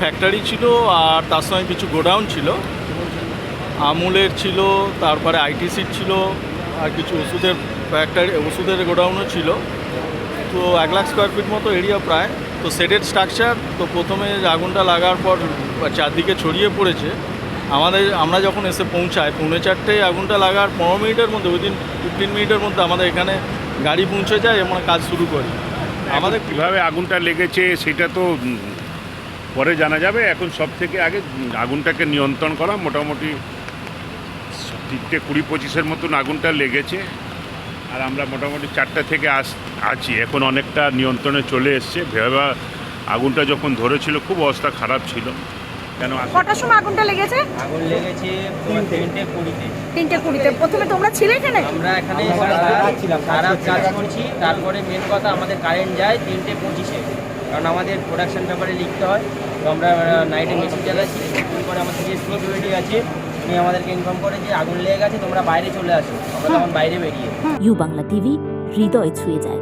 Factory ছিল আর তার সঙ্গে কিছু গোডাউন ছিল আমুলের ছিল তারপরে আইটিসির ছিল আর কিছু ওষুধের ফ্যাক্টরি ওষুধের গোডাউনও ছিল। তো এক লাখ স্কোয়ার ফিট মতো এরিয়া প্রায়। তো সেটেড স্ট্রাকচার তো প্রথমে আগুনটা লাগার পর চারদিকে ছড়িয়ে পড়েছে। আমাদের আমরা যখন এসে পৌঁছাই পৌনে চারটে আগুনটা লাগার পনেরো মিনিটের মধ্যে উইদিন ফিফটিন মিনিটের মধ্যে আমাদের এখানে গাড়ি পৌঁছে যায় এবং কাজ শুরু করি। আমাদের কীভাবে আগুনটা লেগেছে সেটা তো পরে জানা যাবে। এখন সব থেকে আগে আগুনটাকে নিয়ন্ত্রণ করা মোটামুটি তিনটে কুড়ি পঁচিশের মতন আগুনটা লেগেছে। আর আমরা মোটামুটি চারটা থেকে আস আছি। এখন অনেকটা নিয়ন্ত্রণে চলে এসছে। ভেবা আগুনটা যখন ধরেছিল খুব অবস্থা খারাপ ছিল। কেন কটার সময় আগুনটা লেগেছে? আগুন লেগেছে তিনটে কুড়িতে। তিনটে কুড়িতে। প্রথমে তোমরা ছিলে এখানে? আমরা এখানে সারা- সারা কাজ করছি। তারপরে মেন কথা আমাদের কারেন্ট যায় তিনটে পঁচিশে। কারণ আমাদের প্রোডাকশন ব্যাপারে লিখতে হয়। তো আমরা নাইটে মেশিন চালাচ্ছি। কিছুক্ষণ পরে আমাদের যে সিকিউরিটি আছে উনি আমাদেরকে ইনফর্ম করে যে আগুন লেগে গেছে, তোমরা বাইরে চলে আসো। আমরা তখন বাইরে বেরিয়ে ইউ বাংলা টিভি, হৃদয় ছুঁয়ে যায়।